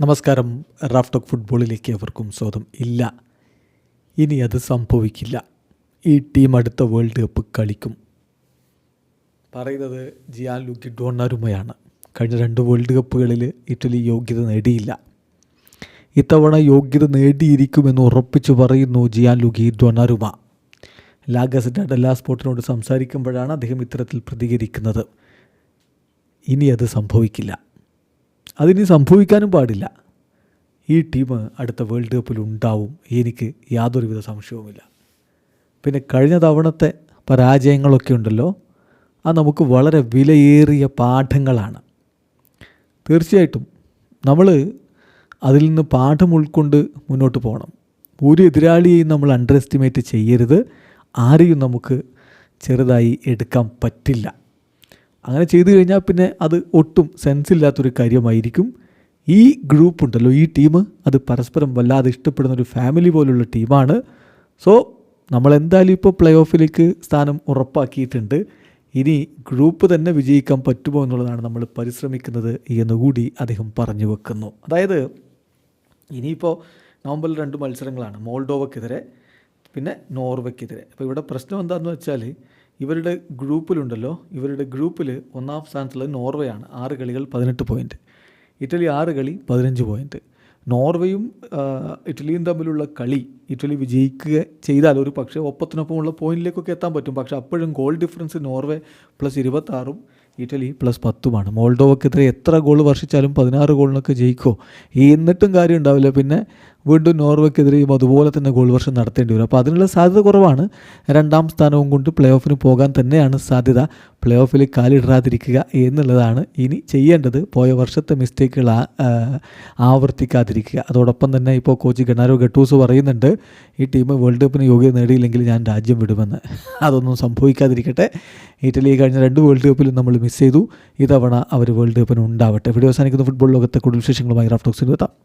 നമസ്കാരം. Raf talk ഫുട്ബോളിലേക്ക് അവർക്കും സ്വാഗതം. ഇല്ല. ഇനി അത് സംഭവിക്കില്ല. ഈ ടീം അടുത്ത വേൾഡ് കപ്പ് കളിക്കും. പറയുന്നത് ജിയാൻ ലുക്കി ഡോണ്ണാരുമയാണ് കഴിഞ്ഞ രണ്ട് വേൾഡ് കപ്പുകളിൽ ഇറ്റലി യോഗ്യത നേടിയില്ല. ഇത്തവണ യോഗ്യത നേടിയിരിക്കുമെന്ന് ഉറപ്പിച്ചു പറയുന്നു ജിയാൻ ലൂക്കി ഡൊണാരുമ. ലാഗസിന്റെ ഡെല്ലാ സ്പോർട്ടിനോട് സംസാരിക്കുമ്പോഴാണ് അദ്ദേഹം ഇത്തരത്തിൽ പ്രതികരിക്കുന്നത്. ഇനി അത് സംഭവിക്കില്ല. അതിനി സംഭവിക്കാനും പാടില്ല. ഈ ടീം അടുത്ത വേൾഡ് കപ്പിൽ ഉണ്ടാവും. എനിക്ക് യാതൊരുവിധ സംശയവുമില്ല. പിന്നെ കഴിഞ്ഞ തവണത്തെ പരാജയങ്ങളൊക്കെ ഉണ്ടല്ലോ. അത് നമുക്ക് വളരെ വിലയേറിയ പാഠങ്ങളാണ്. തീർച്ചയായിട്ടും നമ്മൾ അതിൽ നിന്ന് പാഠം ഉൾക്കൊണ്ട് മുന്നോട്ട് പോകണം. ഒരു എതിരാളിയെയും നമ്മൾ അണ്ടർ എസ്റ്റിമേറ്റ് ചെയ്യരുത്. ആരെയും നമുക്ക് ചെറുതായി എടുക്കാൻ പറ്റില്ല. അങ്ങനെ ചെയ്തു കഴിഞ്ഞാൽ പിന്നെ അത് ഒട്ടും സെൻസ് സെൻസില്ലാത്തൊരു കാര്യമായിരിക്കും. ഈ ഗ്രൂപ്പ് ഉണ്ടല്ലോ ഈ ടീം അത് പരസ്പരം വല്ലാതെ ഇഷ്ടപ്പെടുന്ന ഒരു ഫാമിലി പോലുള്ള ടീമാണ് സോ നമ്മൾ എന്തായാലും ഇപ്പോൾ പ്ലേ ഓഫിലേക്ക് സ്ഥാനം ഉറപ്പാക്കിയിട്ടുണ്ട്. ഇനി ഗ്രൂപ്പ് തന്നെ വിജയിക്കാൻ പറ്റുമോ എന്നുള്ളതാണ് നമ്മൾ പരിശ്രമിക്കുന്നത് എന്നുകൂടി അദ്ദേഹം പറഞ്ഞു വെക്കുന്നു. അതായത് ഇനിയിപ്പോൾ നവംബറിൽ രണ്ട് മത്സരങ്ങളാണ് മോൾഡോവക്കെതിരെ പിന്നെ നോർവയ്ക്കെതിരെ അപ്പോൾ ഇവിടെ പ്രശ്നം എന്താണെന്ന് വെച്ചാൽ ഇവരുടെ ഗ്രൂപ്പിലുണ്ടല്ലോ. ഇവരുടെ ഗ്രൂപ്പിൽ ഒന്നാം സ്ഥാനത്തുള്ളത് നോർവേയാണ്. ആറ് കളികൾ പതിനെട്ട് പോയിന്റ് ഇറ്റലി ആറ് കളി പതിനഞ്ച് പോയിന്റ് നോർവേയും ഇറ്റലിയും തമ്മിലുള്ള കളി ഇറ്റലി വിജയിക്കുക ചെയ്താൽ ഒരു പക്ഷേ ഒപ്പത്തിനൊപ്പമുള്ള പോയിന്റിലേക്കൊക്കെ എത്താൻ പറ്റും. പക്ഷേ അപ്പോഴും ഗോൾ ഡിഫറൻസ് നോർവേ പ്ലസ് ഇരുപത്താറും ഇറ്റലി പ്ലസ് പത്തുമാണ്. മോൾഡോവക്കെതിരെ എത്ര ഗോൾ വർഷിച്ചാലും പതിനാറ് ഗോളിനൊക്കെ ജയിക്കുമോ എന്നിട്ടും കാര്യം ഉണ്ടാവില്ല. പിന്നെ വീണ്ടും നോർവേക്കെതിരെയും അതുപോലെ തന്നെ ഗോൾ വർഷം നടത്തേണ്ടി വരും. അപ്പോൾ അതിനുള്ള സാധ്യത കുറവാണ്. രണ്ടാം സ്ഥാനവും കൊണ്ട് പ്ലേ ഓഫിന് പോകാൻ തന്നെയാണ് സാധ്യത. പ്ലേ ഓഫിൽ കാലിടാതിരിക്കുക എന്നുള്ളതാണ് ഇനി ചെയ്യേണ്ടത്. പോയ വർഷത്തെ മിസ്റ്റേക്കുകൾ ആവർത്തിക്കാതിരിക്കുക. അതോടൊപ്പം തന്നെ ഇപ്പോൾ കോച്ച് ഗണാരോ ഗട്ടൂസ് പറയുന്നുണ്ട് ഈ ടീം വേൾഡ് കപ്പിന് യോഗ്യത നേടിയില്ലെങ്കിൽ ഞാൻ രാജ്യം വിടുമെന്ന്. അതൊന്നും സംഭവിക്കാതിരിക്കട്ടെ. ഇറ്റലി കഴിഞ്ഞ രണ്ട് വേൾഡ് കപ്പിലും നമ്മൾ മിസ് ചെയ്തു. ഇതവണ അവർ വേൾഡ് കപ്പിന് ഉണ്ടാവട്ടെ. വീഡിയോ അവസാനിക്കുന്ന. ഫുട്ബോൾ ലോകത്തെ കൂടുതൽ വിശേഷങ്ങളുമായി റാഫ്റ്റോക്സിന് എത്താം.